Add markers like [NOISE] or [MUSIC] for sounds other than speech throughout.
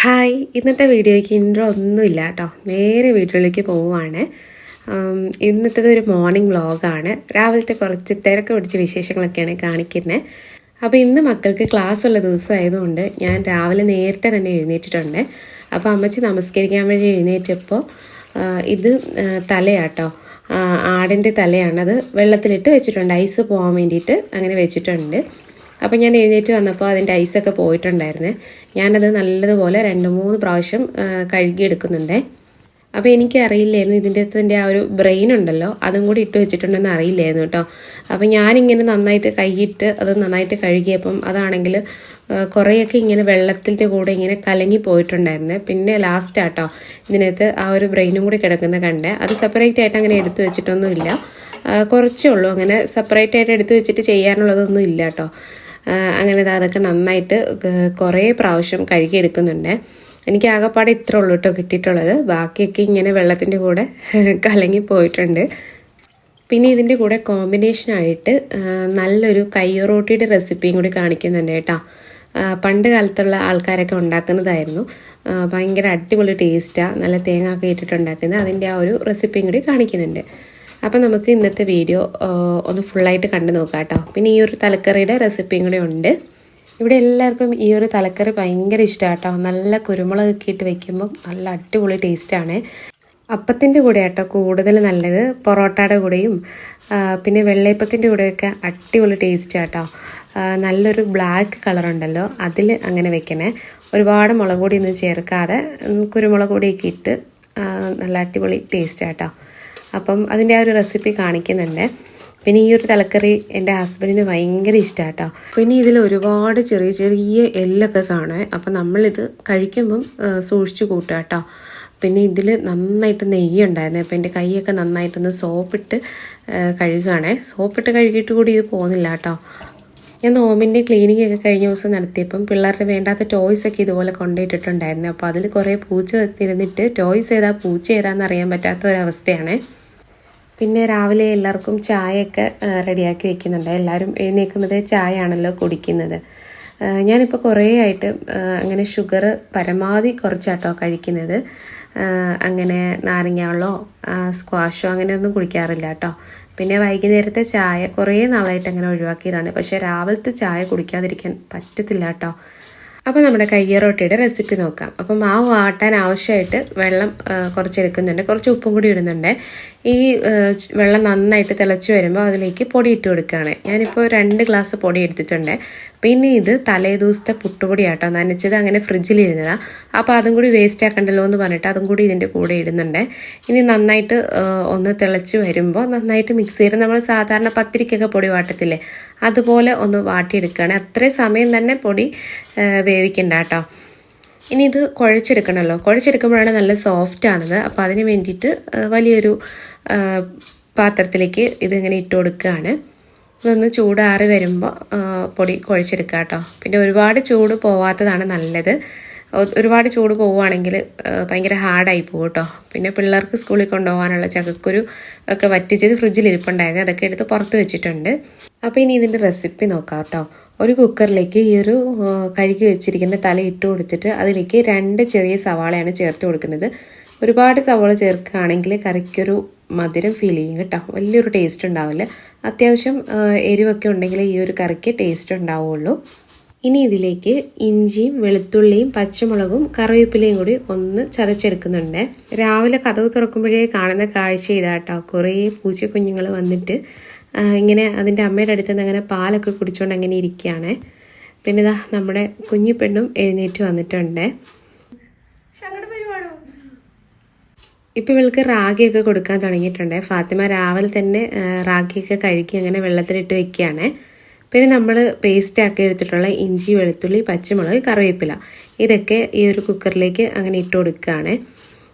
Hi. ഇന്നത്തെ വീഡിയോയ്ക്ക് intro ഒന്നുമില്ല കേട്ടോ നേരെ വീട്ടിലേക്ക് പോവുകയാണ് ഇന്നത്തെ ഇന്നത്തേത് ഒരു മോർണിംഗ് വ്ളോഗാണ് രാവിലത്തെ കുറച്ച് തിരക്ക് പിടിച്ച വിശേഷങ്ങളൊക്കെയാണ് കാണിക്കുന്നത് അപ്പോൾ ഇന്ന് മക്കൾക്ക് ക്ലാസ് ഉള്ള ദിവസമായതുകൊണ്ട് ഞാൻ രാവിലെ നേരത്തെ തന്നെ എഴുന്നേറ്റിട്ടുണ്ട്. അപ്പോൾ അമ്മച്ചി നമസ്കരിക്കാൻ വേണ്ടി എഴുന്നേറ്റപ്പോൾ ഇത് തലയാട്ടോ ആടിന്റെ തലയാണത് വെള്ളത്തിലിട്ട് വെച്ചിട്ടുണ്ട്. ഐസ് പോകാൻ വേണ്ടിയിട്ട് അങ്ങനെ വെച്ചിട്ടുണ്ട്. അപ്പോൾ ഞാൻ എഴുന്നേറ്റ് വന്നപ്പോൾ അതിന്റെ ഐസൊക്കെ പോയിട്ടുണ്ടായിരുന്നു. ഞാനത് നല്ലതുപോലെ രണ്ട് മൂന്ന് പ്രാവശ്യം കഴുകിയെടുക്കുന്നുണ്ടേ. അപ്പോൾ എനിക്ക് അറിയില്ലായിരുന്നു ഇതിന്റെ അകത്തിന്റെ ആ ഒരു ബ്രെയിൻ ഉണ്ടല്ലോ അതും കൂടി ഇട്ട് വെച്ചിട്ടുണ്ടെന്ന് അറിയില്ലായിരുന്നു കേട്ടോ. അപ്പോൾ ഞാനിങ്ങനെ നന്നായിട്ട് കൈയിട്ട് അത് നന്നായിട്ട് കഴുകിയപ്പം അതാണെങ്കിൽ കുറേയൊക്കെ ഇങ്ങനെ വെള്ളത്തിന്റെ കൂടെ ഇങ്ങനെ കലങ്ങി പോയിട്ടുണ്ടായിരുന്നു. പിന്നെ ലാസ്റ്റ് ആട്ടോ ഇതിനകത്ത് ആ ഒരു ബ്രെയിനും കൂടി കിടക്കുന്ന കണ്ടേ. അത് സെപ്പറേറ്റ് ആയിട്ട് അങ്ങനെ എടുത്തു വെച്ചിട്ടൊന്നുമില്ല. കുറച്ചേ ഉള്ളൂ. അങ്ങനെ സെപ്പറേറ്റ് ആയിട്ട് എടുത്തു വെച്ചിട്ട് ചെയ്യാനുള്ളതൊന്നും ഇല്ല കേട്ടോ. അങ്ങനെ അതൊക്കെ നന്നായിട്ട് കുറേ പ്രാവശ്യം കഴുകിയെടുക്കുന്നുണ്ട്. എനിക്ക് ആകെപ്പാടെ ഇത്ര ഉള്ളൂ കേട്ടോ കിട്ടിയിട്ടുള്ളത്. ബാക്കിയൊക്കെ ഇങ്ങനെ വെള്ളത്തിന്റെ കൂടെ [LAUGHS] കലങ്ങി പോയിട്ടുണ്ട്. പിന്നെ ഇതിന്റെ കൂടെ കോമ്പിനേഷനായിട്ട് നല്ലൊരു കയ്യൊറോട്ടിയുടെ റെസിപ്പിയും കൂടി കാണിക്കുന്നുണ്ട് കേട്ടോ. പണ്ട് കാലത്തുള്ള ആൾക്കാരൊക്കെ ഉണ്ടാക്കുന്നതായിരുന്നു. ഭയങ്കര അടിപൊളി ടേസ്റ്റാണ് നല്ല തേങ്ങ ഒക്കെ ഇട്ടിട്ട് ഉണ്ടാക്കുന്നത് അതിന്റെ ആ ഒരു റെസിപ്പിയും കൂടി കാണിക്കുന്നുണ്ട്. അപ്പം നമുക്ക് ഇന്നത്തെ വീഡിയോ ഒന്ന് ഫുള്ളായിട്ട് കണ്ടു നോക്കാം കേട്ടോ പിന്നെ ഈ ഒരു തലക്കറിയുടെ റെസിപ്പിയും കൂടെ ഉണ്ട്. ഇവിടെ എല്ലാവർക്കും ഈ ഒരു തലക്കറി ഭയങ്കര ഇഷ്ടമാണ് കേട്ടോ നല്ല കുരുമുളകൊക്കെ ഇട്ട് വെക്കുമ്പോൾ നല്ല അടിപൊളി ടേസ്റ്റാണ് അപ്പത്തിന്റെ കൂടെ കേട്ടോ കൂടുതൽ നല്ലത്. പൊറോട്ടയുടെ കൂടെയും പിന്നെ വെള്ളയപ്പത്തിന്റെ കൂടെയൊക്കെ അടിപൊളി ടേസ്റ്റ് കേട്ടോ നല്ലൊരു ബ്ലാക്ക് കളറുണ്ടല്ലോ അതിൽ അങ്ങനെ വെക്കണേ. ഒരുപാട് മുളക് പൊടിയൊന്നും ചേർക്കാതെ കുരുമുളക് പൊടിയൊക്കെ ഇട്ട് നല്ല അടിപൊളി ടേസ്റ്റ് കേട്ടോ അപ്പം അതിന്റെ ആ ഒരു റെസിപ്പി കാണിക്കുന്നുണ്ട്. പിന്നെ ഈ ഒരു തലക്കറി എന്റെ ഹസ്ബൻഡിന് ഭയങ്കര ഇഷ്ടമാണ് കേട്ടോ പിന്നെ ഇതിൽ ഒരുപാട് ചെറിയ ചെറിയ എല്ലൊക്കെ കാണുമേ അപ്പം നമ്മളിത് കഴിക്കുമ്പം സൂക്ഷിച്ചു കൂട്ടുക കേട്ടോ പിന്നെ ഇതിൽ നന്നായിട്ട് നെയ്യ് ഉണ്ടായിരുന്നു. അപ്പോൾ എന്റെ കൈയൊക്കെ നന്നായിട്ടൊന്ന് സോപ്പിട്ട് കഴുകുകയാണേ. സോപ്പിട്ട് കഴുകിയിട്ട് കൂടി ഇത് പോകുന്നില്ല കേട്ടോ ഞാൻ നോമിന്റെ ക്ലീനിങ് ഒക്കെ കഴിഞ്ഞ ദിവസം നടത്തിയപ്പം പിള്ളേരുടെ വേണ്ടാത്ത ടോയ്സ് ഒക്കെ ഇതുപോലെ കൊണ്ടുപോയിട്ടിട്ടുണ്ടായിരുന്നു. അപ്പോൾ അതിൽ കുറേ പൂച്ച ഇരുന്നിട്ട് ടോയ്സ് ഏതാ പൂച്ച ഏതാന്ന് അറിയാൻ പറ്റാത്ത ഒരവസ്ഥയാണ്. പിന്നെ രാവിലെ എല്ലാവർക്കും ചായയൊക്കെ റെഡിയാക്കി വെക്കുന്നുണ്ട്. എല്ലാവരും എഴുന്നേൽക്കുന്നത് ചായ ആണല്ലോ കുടിക്കുന്നത് ഞാനിപ്പോൾ കുറേ ആയിട്ട് അങ്ങനെ ഷുഗർ പരമാവധി കുറച്ചാട്ടോ കഴിക്കുന്നത്. അങ്ങനെ നാരങ്ങാവെള്ളമോ സ്ക്വാഷോ അങ്ങനെയൊന്നും കുടിക്കാറില്ല കേട്ടോ. പിന്നെ വൈകുന്നേരത്തെ ചായ കുറേ നാളായിട്ട് അങ്ങനെ ഒഴിവാക്കിയതാണ്. പക്ഷേ രാവിലത്തെ ചായ കുടിക്കാതിരിക്കാൻ പറ്റത്തില്ല കേട്ടോ. അപ്പോൾ നമ്മുടെ കയ്യറോട്ടിയുടെ റെസിപ്പി നോക്കാം. അപ്പോൾ മാവ് ആട്ടാൻ ആവശ്യമായിട്ട് വെള്ളം കുറച്ച് എടുക്കുന്നുണ്ട് കുറച്ച് ഉപ്പും കൂടി ഇടുന്നുണ്ട്. ഈ വെള്ളം നന്നായിട്ട് തിളച്ച് വരുമ്പോൾ അതിലേക്ക് പൊടി ഇട്ട് കൊടുക്കുകയാണ്. ഞാനിപ്പോൾ രണ്ട് ഗ്ലാസ് പൊടി എടുത്തിട്ടുണ്ട്. പിന്നെ ഇത് തലേ ദിവസത്തെ പുട്ടുപൊടി ആട്ടോ നനച്ചത് അങ്ങനെ ഫ്രിഡ്ജിലിരുന്നതാണ് അപ്പോൾ അതും കൂടി വേസ്റ്റ് ആക്കണ്ടല്ലോ എന്ന് പറഞ്ഞിട്ട് അതും കൂടി ഇതിന്റെ കൂടെ ഇടുന്നുണ്ട്. ഇനി നന്നായിട്ട് ഒന്ന് തിളച്ച് വരുമ്പോൾ നന്നായിട്ട് മിക്സ് ചെയ്ത് നമ്മൾ സാധാരണ പത്തിരിക്കൊക്കെ പൊടി വാട്ടത്തില്ലേ? അതുപോലെ ഒന്ന് വാട്ടിയെടുക്കുകയാണ്. അത്രയും സമയം തന്നെ പൊടി ആ, വേവിക്കണ്ട കേട്ടോ ഇനി ഇത് കുഴച്ചെടുക്കണമല്ലോ കുഴച്ചെടുക്കുമ്പോഴാണ് നല്ല സോഫ്റ്റ് ആണത്. അപ്പോൾ അതിന് വേണ്ടിയിട്ട് വലിയൊരു പാത്രത്തിലേക്ക് ഇതിങ്ങനെ ഇട്ട് കൊടുക്കുകയാണ്. ഇതൊന്ന് ചൂടാറി വരുമ്പോൾ പൊടി കുഴച്ചെടുക്കുക കേട്ടോ പിന്നെ ഒരുപാട് ചൂട് പോവാത്തതാണ് നല്ലത്. ഒരുപാട് ചൂട് പോവുകയാണെങ്കിൽ ഭയങ്കര ഹാർഡായി പോകും കേട്ടോ. പിന്നെ പിള്ളേർക്ക് സ്കൂളിൽ കൊണ്ടുപോകാനുള്ള ചക്കക്കുരു ഒക്കെ വറ്റിച്ചത് ഫ്രിഡ്ജിൽ ഇരിപ്പുണ്ടായിരുന്നു അതൊക്കെ എടുത്ത് പുറത്ത് വെച്ചിട്ടുണ്ട്. അപ്പോൾ ഇനി ഇതിന്റെ റെസിപ്പി നോക്കാം കേട്ടോ. ഒരു കുക്കറിലേക്ക് ഈ ഒരു കഴുകി വെച്ചിരിക്കുന്ന തല ഇട്ട് കൊടുത്തിട്ട് അതിലേക്ക് രണ്ട് ചെറിയ സവാളയാണ് ചേർത്ത് കൊടുക്കുന്നത്. ഒരുപാട് സവാള ചേർക്കുകയാണെങ്കിൽ കറിക്കൊരു മധുരം ഫീൽ ചെയ്യും കേട്ടോ. വലിയൊരു ടേസ്റ്റ് ഉണ്ടാവില്ല. അത്യാവശ്യം എരിവൊക്കെ ഉണ്ടെങ്കിൽ ഈ ഒരു കറിക്ക് ടേസ്റ്റ് ഉണ്ടാവുള്ളൂ. ഇനി ഇതിലേക്ക് ഇഞ്ചിയും വെളുത്തുള്ളിയും പച്ചമുളകും കറിവേപ്പിലയും കൂടി ഒന്ന് ചതച്ചെടുക്കുന്നുണ്ട്. രാവിലെ കഥവ് തുറക്കുമ്പോഴേ കാണുന്ന കാഴ്ച ഇതാട്ടോ. കുറേ പൂച്ചക്കുഞ്ഞുങ്ങൾ വന്നിട്ട് ഇങ്ങനെ അതിന്റെ അമ്മയുടെ അടുത്ത് നിന്ന് അങ്ങനെ പാലൊക്കെ കുടിച്ചുകൊണ്ട് അങ്ങനെ ഇരിക്കുകയാണ് പിന്നെ ഇതാ നമ്മുടെ കുഞ്ഞു പെണ്ണും എഴുന്നേറ്റ് വന്നിട്ടുണ്ട്. ഇപ്പം ഇവൾക്ക് റാഗിയൊക്കെ കൊടുക്കാൻ തുടങ്ങിയിട്ടുണ്ട്. ഫാത്തിമ രാവിലെ തന്നെ റാഗിയൊക്കെ കഴുകി അങ്ങനെ വെള്ളത്തിലിട്ട് വെക്കുകയാണ്. പിന്നെ നമ്മൾ പേസ്റ്റ് ആക്കി എടുത്തിട്ടുള്ള ഇഞ്ചി വെളുത്തുള്ളി പച്ചമുളക് കറിവേപ്പില. ഇതൊക്കെ ഈ ഒരു കുക്കറിലേക്ക് അങ്ങനെ ഇട്ട് കൊടുക്കുകയാണ്.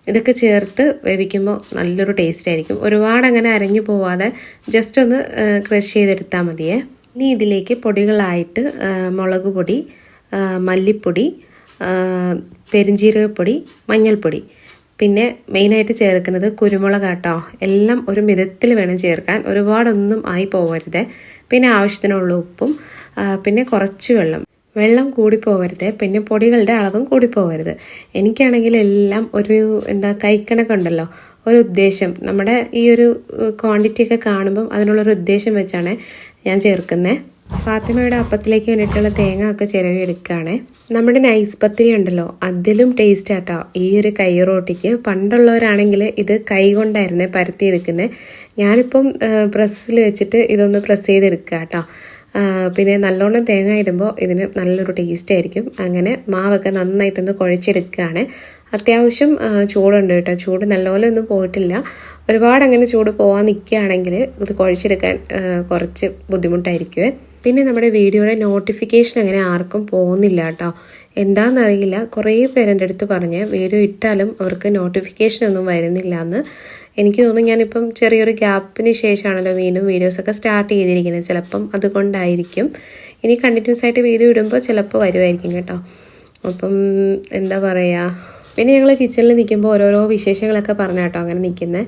ഇതൊക്കെ ചേർത്ത് വേവിക്കുമ്പോൾ നല്ലൊരു ടേസ്റ്റ് ആയിരിക്കും. ഒരുപാട് അങ്ങനെ അരഞ്ഞു പോവാതെ ജസ്റ്റ് ഒന്ന് ക്രഷ് ചെയ്തെടുത്താൽ മതിയേ. ഇനി ഇതിലേക്ക് പൊടികളായിട്ട് മുളക് പൊടി മല്ലിപ്പൊടി പെരിഞ്ചീരകപ്പൊടി മഞ്ഞൾപ്പൊടി. പിന്നെ മെയിനായിട്ട് ചേർക്കുന്നത് കുരുമുളക് കേട്ടോ എല്ലാം ഒരു മിതത്തിൽ വേണം ചേർക്കാൻ. ഒരുപാടൊന്നും ആയി പോകരുത് പിന്നെ ആവശ്യത്തിനുള്ള ഉപ്പും പിന്നെ കുറച്ച് വെള്ളം. വെള്ളം കൂടിപ്പോവരുത് പിന്നെ പൊടികളുടെ അളവും കൂടിപ്പോവരുത്. എനിക്കാണെങ്കിൽ എല്ലാം ഒരു എന്താ കൈക്കണക്കുണ്ടല്ലോ. ഒരു ഉദ്ദേശം. നമ്മുടെ ഈ ഒരു ക്വാണ്ടിറ്റി ഒക്കെ കാണുമ്പം അതിനുള്ളൊരു ഉദ്ദേശം വെച്ചാണ് ഞാൻ ചേർക്കുന്നത് ഫാത്തിമയുടെ അപ്പത്തിലേക്ക് വേണ്ടിയിട്ടുള്ള തേങ്ങ ഒക്കെ ചിരവി എടുക്കുകയാണ്. നമ്മുടെ നൈസ് പത്തിരി ഉണ്ടല്ലോ അതിലും ടേസ്റ്റ് ആട്ടോ. ഈ ഒരു കൈ റോട്ടിക്ക്. പണ്ടുള്ളവരാണെങ്കിൽ ഇത് കൈ കൊണ്ടായിരുന്നേ പരത്തിയെടുക്കുന്നത് ഞാനിപ്പം പ്രസ്സിൽ വെച്ചിട്ട് ഇതൊന്ന് പ്രസ് ചെയ്തെടുക്കുക കേട്ടോ. പിന്നെ നല്ലോണം തേങ്ങ ഇടുമ്പോൾ ഇതിന് നല്ലൊരു ടേസ്റ്റ് ആയിരിക്കും. അങ്ങനെ മാവൊക്കെ നന്നായിട്ടൊന്ന് കുഴച്ചെടുക്കുകയാണ് അത്യാവശ്യം ചൂടുണ്ട് കേട്ടോ. ചൂട് നല്ലപോലെ ഒന്നും പോയിട്ടില്ല. ഒരുപാട് അങ്ങനെ ചൂട് പോകാൻ നിൽക്കുകയാണെങ്കിൽ ഇത് കുഴച്ചെടുക്കാൻ കുറച്ച് ബുദ്ധിമുട്ടായിരിക്കുമേ പിന്നെ നമ്മുടെ വീഡിയോയുടെ നോട്ടിഫിക്കേഷൻ അങ്ങനെ ആർക്കും പോകുന്നില്ല കേട്ടോ. എന്താണെന്നറിയില്ല കുറേ പേരെന്റെ അടുത്ത് പറഞ്ഞ് വീഡിയോ ഇട്ടാലും അവർക്ക് നോട്ടിഫിക്കേഷൻ ഒന്നും വരുന്നില്ല എന്ന്. എനിക്ക് തോന്നുന്നു ഞാനിപ്പം ചെറിയൊരു ഗ്യാപ്പിന് ശേഷമാണല്ലോ വീണ്ടും വീഡിയോസൊക്കെ സ്റ്റാർട്ട് ചെയ്തിരിക്കുന്നത്. ചിലപ്പം അതുകൊണ്ടായിരിക്കും. ഇനി കണ്ടിന്യൂസ് ആയിട്ട് വീഡിയോ ഇടുമ്പോൾ ചിലപ്പോൾ വരുമായിരിക്കും കേട്ടോ. അപ്പം എന്താ പറയുക പിന്നെ ഞങ്ങൾ കിച്ചണിൽ നിൽക്കുമ്പോൾ ഓരോരോ വിശേഷങ്ങളൊക്കെ പറഞ്ഞ കേട്ടോ അങ്ങനെ നിൽക്കുന്നത്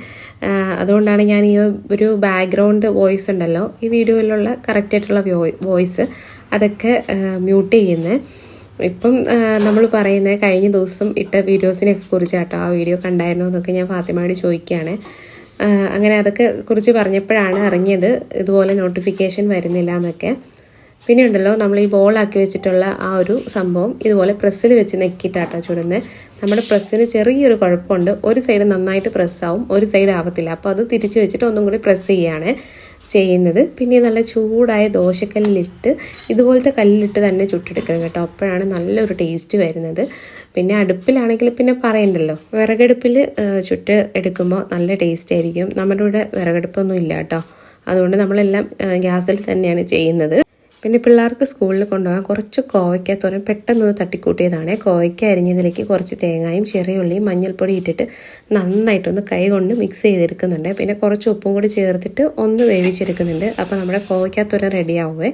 അതുകൊണ്ടാണ് ഞാൻ ഈ ഒരു ബാക്ക്ഗ്രൗണ്ട് വോയിസ് ഉണ്ടല്ലോ ഈ വീഡിയോയിലുള്ള കറക്റ്റായിട്ടുള്ള വോയിസ് അതൊക്കെ മ്യൂട്ട് ചെയ്യുന്നത് ഇപ്പം നമ്മൾ പറയുന്നത് കഴിഞ്ഞ ദിവസം ഇട്ട വീഡിയോസിനെയൊക്കെ കുറിച്ചാട്ടോ ആ വീഡിയോ കണ്ടായിരുന്നോ എന്നൊക്കെ ഞാൻ ഫാത്തിമയോട് ചോദിക്കുകയാണ്. അങ്ങനെ അതൊക്കെ കുറിച്ച് പറഞ്ഞപ്പോഴാണ് ഇറങ്ങിയത് ഇതുപോലെ നോട്ടിഫിക്കേഷൻ വരുന്നില്ല എന്നൊക്കെ. പിന്നെ ഉണ്ടല്ലോ നമ്മൾ ഈ ബോളാക്കി വെച്ചിട്ടുള്ള ആ ഒരു സംഭവം ഇതുപോലെ പ്രസ്സിൽ വെച്ച് നെക്കിയിട്ടാട്ടോ ചുടുന്നത് നമ്മുടെ പ്രസ്സിന് ചെറിയൊരു കുഴപ്പമുണ്ട്. ഒരു സൈഡ് നന്നായിട്ട് പ്രസ്സാവും ഒരു സൈഡ് ആവത്തില്ല. അപ്പോൾ അത് തിരിച്ച് വെച്ചിട്ട് ഒന്നും കൂടി പ്രസ് ചെയ്യാണ്. ചെയ്യുന്നത്. പിന്നെ നല്ല ചൂടായ ദോശക്കല്ലിലിട്ട് ഇതുപോലത്തെ കല്ലിലിട്ട് തന്നെ ചുട്ടെടുക്കണം കേട്ടോ. അപ്പോഴാണ് നല്ലൊരു ടേസ്റ്റ് വരുന്നത്. പിന്നെ അടുപ്പിലാണെങ്കിൽ പിന്നെ പറയണ്ടല്ലോ. വിറകടുപ്പിൽ ചുട്ട് എടുക്കുമ്പോൾ നല്ല ടേസ്റ്റ് ആയിരിക്കും. നമ്മുടെ ഇവിടെ വിറകടുപ്പൊന്നും ഇല്ല കേട്ടോ. അതുകൊണ്ട് നമ്മളെല്ലാം ഗ്യാസിൽ തന്നെയാണ് ചെയ്യുന്നത്. പിന്നെ പിള്ളേർക്ക് സ്കൂളിൽ കൊണ്ടുപോകാൻ കുറച്ച് കോവയ്ക്ക തോരൻ പെട്ടെന്ന് തട്ടിക്കൂട്ടിയതാണ്. കോവയ്ക്ക അരിഞ്ഞതിലേക്ക് കുറച്ച് തേങ്ങയും ചെറിയ ഉള്ളിയും മഞ്ഞൾപ്പൊടി ഇട്ടിട്ട് നന്നായിട്ടൊന്ന് കൈ കൊണ്ട് മിക്സ് ചെയ്തെടുക്കുന്നുണ്ട്. പിന്നെ കുറച്ച് ഉപ്പും കൂടി ചേർത്തിട്ട് ഒന്ന് വേവിച്ചെടുക്കുന്നുണ്ട്. അപ്പോൾ നമ്മുടെ കോവയ്ക്ക തോരൻ റെഡിയാവുമേ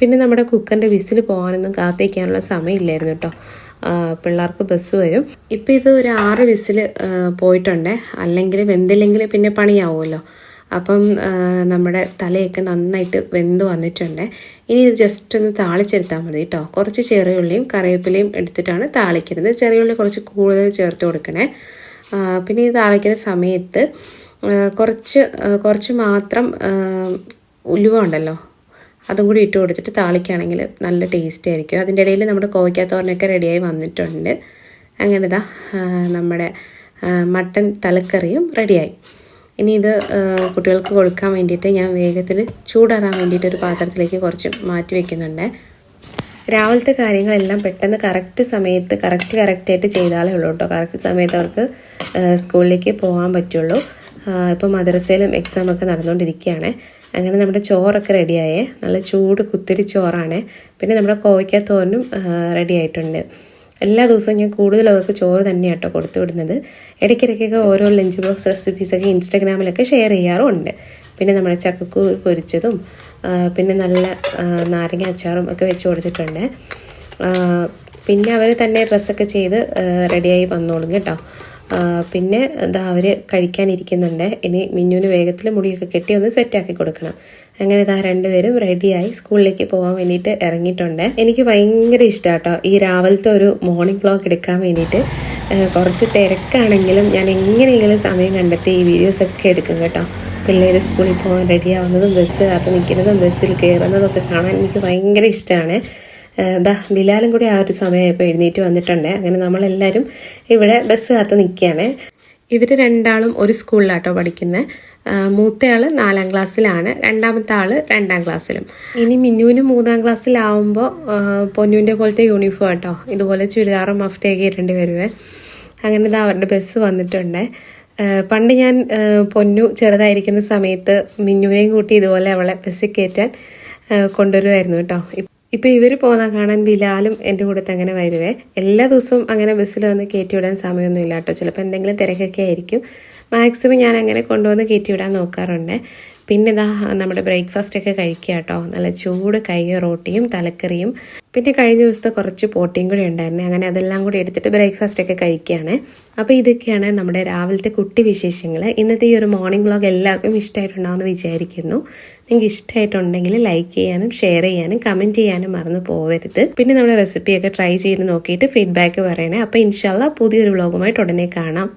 പിന്നെ നമ്മുടെ കുക്കറിന്റെ വിസിൽ പോകാനൊന്നും കാത്തിരിക്കാനുള്ള സമയമില്ലായിരുന്നു കേട്ടോ. പിള്ളേർക്ക് ബസ് വരും. ഇപ്പോൾ ഇത് ഒരു ആറ് വിസിൽ പോയിട്ടുണ്ട്. അല്ലെങ്കിൽ വെന്തില്ലെങ്കിൽ പിന്നെ പണിയാവുമല്ലോ. അപ്പം നമ്മുടെ തലയൊക്കെ നന്നായിട്ട് വെന്ത് വന്നിട്ടുണ്ട്. ഇനി ഇത് ജസ്റ്റ് ഒന്ന് താളിച്ചെടുത്താൽ മതി കേട്ടോ കുറച്ച് ചെറിയുള്ളിയും കറിവേപ്പിലയും എടുത്തിട്ടാണ് താളിക്കുന്നത്. ചെറിയുള്ളി കുറച്ച് കൂടുതൽ ചേർത്ത് കൊടുക്കണേ. പിന്നെ ഇത് താളിക്കുന്ന സമയത്ത് കുറച്ച് കുറച്ച് മാത്രം ഉലുവ ഉണ്ടല്ലോ അതും കൂടി ഇട്ട് കൊടുത്തിട്ട് താളിക്കുകയാണെങ്കിൽ നല്ല ടേസ്റ്റ് ആയിരിക്കും. അതിന്റെ ഇടയിൽ നമ്മുടെ കോവയ്ക്കാത്തോരനൊക്കെ റെഡിയായി വന്നിട്ടുണ്ട്. അങ്ങനെ ഇതാ നമ്മുടെ മട്ടൻ തലക്കറിയും റെഡിയായി. ഇനി ഇത് കുട്ടികൾക്ക് കൊടുക്കാൻ വേണ്ടിയിട്ട് ഞാൻ വേഗത്തിൽ ചൂടാറാൻ വേണ്ടിയിട്ട് ഒരു പാത്രത്തിലേക്ക് കുറച്ച് മാറ്റി വെക്കുന്നുണ്ട്. രാവിലത്തെ കാര്യങ്ങളെല്ലാം പെട്ടെന്ന് കറക്റ്റ് സമയത്ത് കറക്റ്റ് കറക്റ്റായിട്ട് ചെയ്താലേ ഉള്ളൂ കേട്ടോ. കറക്റ്റ് സമയത്ത് അവർക്ക് സ്കൂളിലേക്ക് പോകാൻ പറ്റുള്ളൂ. ഇപ്പോൾ മദ്രസയിലും എക്സാമൊക്കെ നടന്നുകൊണ്ടിരിക്കുകയാണ്. അങ്ങനെ നമ്മുടെ ചോറൊക്കെ റെഡിയായേ നല്ല ചൂട് കുത്തിരി ചോറാണ്. പിന്നെ നമ്മുടെ കോവയ്ക്ക തോരനും റെഡി ആയിട്ടുണ്ട്. എല്ലാ ദിവസവും ഞാൻ കൂടുതൽ അവർക്ക് ചോറ് തന്നെയാണ് കേട്ടോ കൊടുത്തു വിടുന്നത്. ഇടയ്ക്കിടയ്ക്കൊക്കെ ഓരോ ലഞ്ച് ബോക്സ് റെസിപ്പീസൊക്കെ ഇൻസ്റ്റാഗ്രാമിലൊക്കെ ഷെയർ ചെയ്യാറുമുണ്ട് പിന്നെ നമ്മുടെ ചക്കക്കൂർ പൊരിച്ചതും പിന്നെ നല്ല നാരങ്ങ അച്ചാറും ഒക്കെ വെച്ച് കൊടുത്തിട്ടുണ്ട്. പിന്നെ അവർ തന്നെ ഡ്രസ്സൊക്കെ ചെയ്ത് റെഡിയായി വന്നോളും കേട്ടോ. പിന്നെ എന്താ അവർ കഴിക്കാനിരിക്കുന്നുണ്ട്. ഇനി മിന്നുവിന് വേഗത്തിൽ മുടിയൊക്കെ കെട്ടി ഒന്ന് സെറ്റാക്കി കൊടുക്കണം. അങ്ങനെ ഇതാ രണ്ടുപേരും റെഡിയായി സ്കൂളിലേക്ക് പോകാൻ വേണ്ടിയിട്ട് ഇറങ്ങിയിട്ടുണ്ട്. എനിക്ക് ഭയങ്കര ഇഷ്ടമാട്ടോ ഈ രാവിലത്തെ ഒരു മോർണിംഗ് ബ്ലോഗ് എടുക്കാൻ വേണ്ടിയിട്ട്. കുറച്ച് തിരക്കാണെങ്കിലും ഞാൻ എങ്ങനെയെങ്കിലും സമയം കണ്ടെത്തി ഈ വീഡിയോസൊക്കെ എടുക്കും കേട്ടോ. പിള്ളേർ സ്കൂളിൽ പോകാൻ റെഡിയാവുന്നതും ബസ് കാത്ത് നിൽക്കുന്നതും ബസ്സിൽ കയറുന്നതൊക്കെ കാണാൻ എനിക്ക് ഭയങ്കര ഇഷ്ടമാണ്. ദാ ബിലാലും കൂടി ആ ഒരു സമയമായപ്പോൾ എഴുന്നേറ്റ് വന്നിട്ടുണ്ട്. അങ്ങനെ നമ്മളെല്ലാവരും ഇവിടെ ബസ് കാത്ത് നിൽക്കുകയാണ്. ഇവർ രണ്ടാളും ഒരു സ്കൂളിലാട്ടോ പഠിക്കുന്നത് മൂത്തയാൾ നാലാം ക്ലാസ്സിലാണ് രണ്ടാമത്തെ ആൾ രണ്ടാം ക്ലാസ്സിലും. ഇനി മിന്നുവിന് മൂന്നാം ക്ലാസ്സിലാവുമ്പോൾ പൊന്നുവിന്റെ പോലത്തെ യൂണിഫോം കേട്ടോ ഇതുപോലെ ചുരിദാറും മഫ്തയൊക്കെ ഇടേണ്ടി വരുവേ. അങ്ങനെ ഇതാ അവരുടെ ബസ് വന്നിട്ടുണ്ട്. പണ്ട് ഞാൻ പൊന്നു ചെറുതായിരിക്കുന്ന സമയത്ത് മിന്നുവിനെയും കൂട്ടി ഇതുപോലെ അവളെ ബസ്സിൽ കയറ്റാൻ കൊണ്ടുവരുമായിരുന്നു കേട്ടോ. ഇപ്പ- ഇപ്പൊ ഇവർ പോകുന്ന കാണാൻ ബിലാലും എന്റെ കൂടെ അങ്ങനെ വരുവേ. എല്ലാ ദിവസവും അങ്ങനെ ബസ്സിൽ വന്ന് കയറ്റി വിടാൻ സമയമൊന്നും ഇല്ല കേട്ടോ ചിലപ്പോൾ എന്തെങ്കിലും തിരക്കൊക്കെ ആയിരിക്കും. മാക്സിമം ഞാൻ അങ്ങനെ കൊണ്ടുവന്ന് കയറ്റി വിടാൻ നോക്കാറുണ്ട്. പിന്നെ ഇതാ നമ്മുടെ ബ്രേക്ക്ഫാസ്റ്റ് ഒക്കെ കഴിക്കുക കേട്ടോ നല്ല ചൂട് കൈ റോട്ടിയും തലക്കറിയും. പിന്നെ കഴിഞ്ഞ ദിവസത്തെ കുറച്ച് പോട്ടിയും കൂടി ഉണ്ടായിരുന്നു. അങ്ങനെ അതെല്ലാം കൂടി എടുത്തിട്ട് ബ്രേക്ക്ഫാസ്റ്റ് ഒക്കെ കഴിക്കുകയാണ്. അപ്പോൾ ഇതൊക്കെയാണ് നമ്മുടെ രാവിലത്തെ കുട്ടി വിശേഷങ്ങൾ. ഇന്നത്തെ ഈ ഒരു മോർണിംഗ് വ്ളോഗ് എല്ലാവർക്കും ഇഷ്ടമായിട്ടുണ്ടാവുമെന്ന് വിചാരിക്കുന്നു. നിങ്ങൾക്ക് ഇഷ്ടമായിട്ടുണ്ടെങ്കിൽ ലൈക്ക് ചെയ്യാനും ഷെയർ ചെയ്യാനും കമന്റ് ചെയ്യാനും മറന്നു പോകരുത് പിന്നെ നമ്മുടെ റെസിപ്പിയൊക്കെ ട്രൈ ചെയ്ത് നോക്കിയിട്ട് ഫീഡ്ബാക്ക് പറയണേ. അപ്പോൾ ഇൻഷാല്ല പുതിയൊരു വ്ളോഗുമായിട്ട് ഉടനെ കാണാം.